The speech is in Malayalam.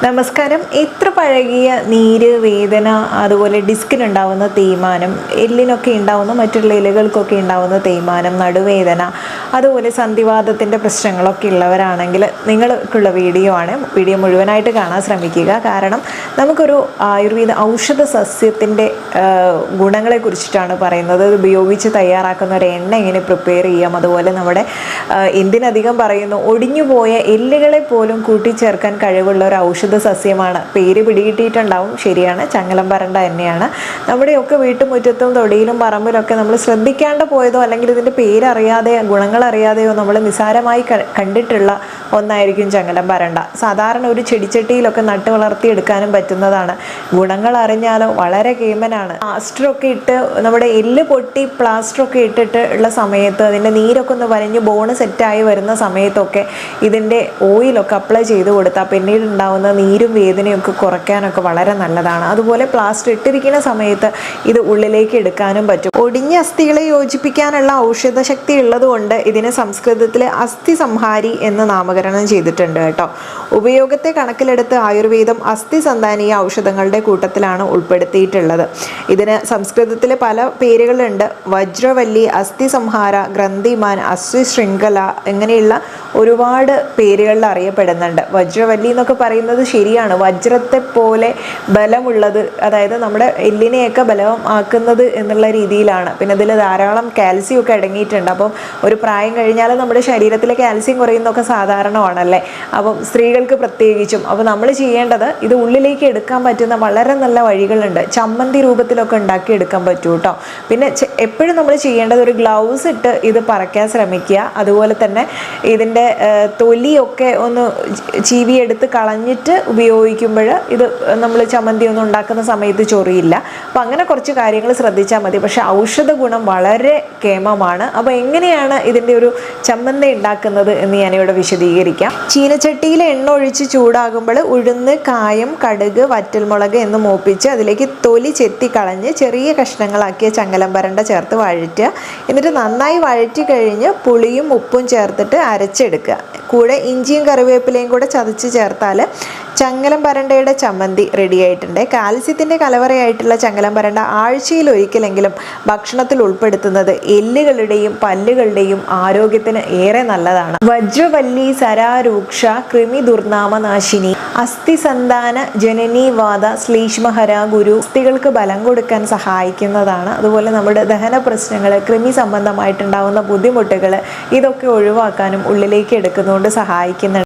നമസ്കാരം. എത്ര പഴകിയ നീര് വേദന അതുപോലെ ഡിസ്കിനുണ്ടാവുന്ന തേയ്മാനം എല്ലിനൊക്കെ ഉണ്ടാവുന്ന മറ്റുള്ള ഇലകൾക്കൊക്കെ ഉണ്ടാവുന്ന തേയ്മാനം നടുവേദന അതുപോലെ സന്ധിവാദത്തിന്റെ പ്രശ്നങ്ങളൊക്കെ ഉള്ളവരാണെങ്കിൽ നിങ്ങൾക്കുള്ള വീഡിയോ ആണ്. വീഡിയോ മുഴുവനായിട്ട് കാണാൻ ശ്രമിക്കുക. കാരണം നമുക്കൊരു ആയുർവേദ ഔഷധ സസ്യത്തിന്റെ ഗുണങ്ങളെ കുറിച്ചിട്ടാണ് പറയുന്നത്. അത് ഉപയോഗിച്ച് തയ്യാറാക്കുന്ന ഒരു എണ്ണ എങ്ങനെ പ്രിപ്പയർ ചെയ്യാം. അതുപോലെ നമ്മുടെ എന്തിനധികം പറയുന്നു ഒടിഞ്ഞുപോയ എല്ലുകളെ പോലും കൂട്ടിച്ചേർക്കാൻ കഴിവുള്ള ഒരു ഔഷധ സസ്യമാണ്. പേര് പിടികിട്ടിയിട്ടുണ്ടാവും. ശരിയാണ്. ചങ്ങലം പറണ്ട തന്നെയാണ് നമ്മുടെയൊക്കെ വീട്ടുമുറ്റത്തും തൊടിയിലും പറമ്പിലൊക്കെ നമ്മൾ ശ്രദ്ധിക്കാണ്ട് പോയതോ അല്ലെങ്കിൽ ഇതിന്റെ പേരറിയാതെ ഗുണങ്ങൾ അറിയാതെയോ നമ്മൾ നിസാരമായി കണ്ടിട്ടുള്ള ഒന്നായിരിക്കും ചങ്ങലം വരണ്ട. സാധാരണ ഒരു ചെടിച്ചട്ടിയിലൊക്കെ നട്ട് വളർത്തിയെടുക്കാനും പറ്റുന്നതാണ്. ഗുണങ്ങൾ അറിഞ്ഞാലോ വളരെ കേമനാണ്. പ്ലാസ്റ്ററൊക്കെ ഇട്ട് നമ്മുടെ എല്ല് പൊട്ടി പ്ലാസ്റ്ററൊക്കെ ഇട്ടിട്ട് ഉള്ള സമയത്ത് അതിന്റെ നീരൊക്കെ ഒന്ന് വരഞ്ഞ് ബോണ് സെറ്റായി വരുന്ന സമയത്തൊക്കെ ഇതിന്റെ ഓയിലൊക്കെ അപ്ലൈ ചെയ്ത് കൊടുത്താൽ പിന്നീട് ഉണ്ടാവുന്ന നീരും വേദനയും ഒക്കെ കുറയ്ക്കാനൊക്കെ വളരെ നല്ലതാണ്. അതുപോലെ പ്ലാസ്റ്റർ ഇട്ടിരിക്കുന്ന സമയത്ത് ഇത് ഉള്ളിലേക്ക് എടുക്കാനും പറ്റും. ഒടിഞ്ഞ അസ്ഥികളെ യോജിപ്പിക്കാനുള്ള ഔഷധശക്തി ഉള്ളതുകൊണ്ട് ഇതിനെ സംസ്കൃതത്തിൽ അസ്ഥി സംഹാരി എന്ന് നാമകരണം ചെയ്തിട്ടുണ്ട് കേട്ടോ. ഉപയോഗത്തെ കണക്കിലെടുത്ത് ആയുർവേദം അസ്ഥി സന്താനീയ ഔഷധങ്ങളുടെ കൂട്ടത്തിലാണ് ഉൾപ്പെടുത്തിയിട്ടുള്ളത്. ഇതിന് സംസ്കൃതത്തിൽ പല പേരുകളുണ്ട്. വജ്രവല്ലി അസ്ഥി സംഹാര ഗ്രന്ഥിമാൻ അസ്ഥി ശൃംഖല ഇങ്ങനെയുള്ള ഒരുപാട് പേരുകളിൽ അറിയപ്പെടുന്നുണ്ട്. വജ്രവല്ലി എന്നൊക്കെ പറയുന്നത് ശരിയാണ്. വജ്രത്തെ പോലെ ബലമുള്ളത് അതായത് നമ്മുടെ എല്ലിനെയൊക്കെ ബലമാക്കുന്നത് എന്നുള്ള രീതിയിലാണ്. പിന്നെ ഇതിൽ ധാരാളം കാൽസ്യം ഒക്കെ അടങ്ങിയിട്ടുണ്ട്. അപ്പം ഒരു പ്രായം കഴിഞ്ഞാൽ നമ്മുടെ ശരീരത്തിലെ കാൽസ്യം കുറയുന്നതൊക്കെ സാധാരണമാണല്ലേ? അപ്പം സ്ത്രീകൾക്ക് പ്രത്യേകിച്ചും. അപ്പോൾ നമ്മൾ ചെയ്യേണ്ടത് ഇത് ഉള്ളിലേക്ക് എടുക്കാൻ പറ്റുന്ന വളരെ നല്ല വഴികളുണ്ട്. ചമ്മന്തി രൂപത്തിലൊക്കെ ഉണ്ടാക്കി എടുക്കാൻ പറ്റൂ കേട്ടോ പിന്നെ എപ്പോഴും നമ്മൾ ചെയ്യേണ്ടത് ഒരു ഗ്ലൗസ് ഇട്ട് ഇത് പറയ്ക്കാൻ ശ്രമിക്കുക. അതുപോലെ തന്നെ ഇതിന്റെ ഏഹ്, തൊലിയൊക്കെ ഒന്ന് ചീവിയെടുത്ത് കളഞ്ഞിട്ട് ഉപയോഗിക്കുമ്പോൾ ഇത് നമ്മൾ ചമ്മന്തി ഒന്നും ഉണ്ടാക്കുന്ന സമയത്ത് ചൊറിയില്ല. അപ്പം അങ്ങനെ കുറച്ച് കാര്യങ്ങൾ ശ്രദ്ധിച്ചാൽ മതി. പക്ഷെ ഔഷധ ഗുണം വളരെ കേമമാണ്. അപ്പോൾ എങ്ങനെയാണ് ഇതിന്റെ ഒരു ചമ്മന്തി ഉണ്ടാക്കുന്നത് എന്ന് ഞാനിവിടെ വിശദീകരിക്കാം. ചീനച്ചട്ടിയിൽ എണ്ണ ഒഴിച്ച് ചൂടാകുമ്പോൾ ഉഴുന്ന് കായം കടുക് വറ്റൽമുളക് എന്ന് മൂപ്പിച്ച് അതിലേക്ക് തൊലി ചെത്തി കളഞ്ഞ് ചെറിയ കഷ്ണങ്ങളാക്കിയ ചങ്ങലം പരണ്ട ചേർത്ത് വഴറ്റുക. എന്നിട്ട് നന്നായി വഴറ്റി കഴിഞ്ഞ് പുളിയും ഉപ്പും ചേർത്തിട്ട് അരച്ചെടുക്കുക. കൂടെ ഇഞ്ചിയും കറിവേപ്പിലയും കൂടെ ചതച്ച് ചേർത്താൽ ചങ്ങലം പരണ്ടയുടെ ചമ്മന്തി റെഡി ആയിട്ടുണ്ട്. കാൽസ്യത്തിന്റെ കലവറയായിട്ടുള്ള ചങ്ങലം പരണ്ട ആഴ്ചയിൽ ഒരിക്കലെങ്കിലും ഭക്ഷണത്തിൽ ഉൾപ്പെടുത്തുന്നത് എല്ലുകളുടെയും പല്ലുകളുടെയും ആരോഗ്യത്തിന് ഏറെ നല്ലതാണ്. വജ്രവല്ലി സരാരൂക്ഷ കൃമി ദുർനാമനാശിനി അസ്ഥിസന്താന ജനനീവാദ ശ്ലീഷ്മഹര ഗുരു അസ്ഥികൾക്ക് ബലം കൊടുക്കാൻ സഹായിക്കുന്നതാണ്. അതുപോലെ നമ്മുടെ ദഹന പ്രശ്നങ്ങൾ കൃമി സംബന്ധമായിട്ടുണ്ടാകുന്ന ബുദ്ധിമുട്ടുകൾ ഇതൊക്കെ ഒഴിവാക്കാനും ഉള്ളിലേക്ക് എടുക്കുന്നതുകൊണ്ട് സഹായിക്കുന്നുണ്ട്.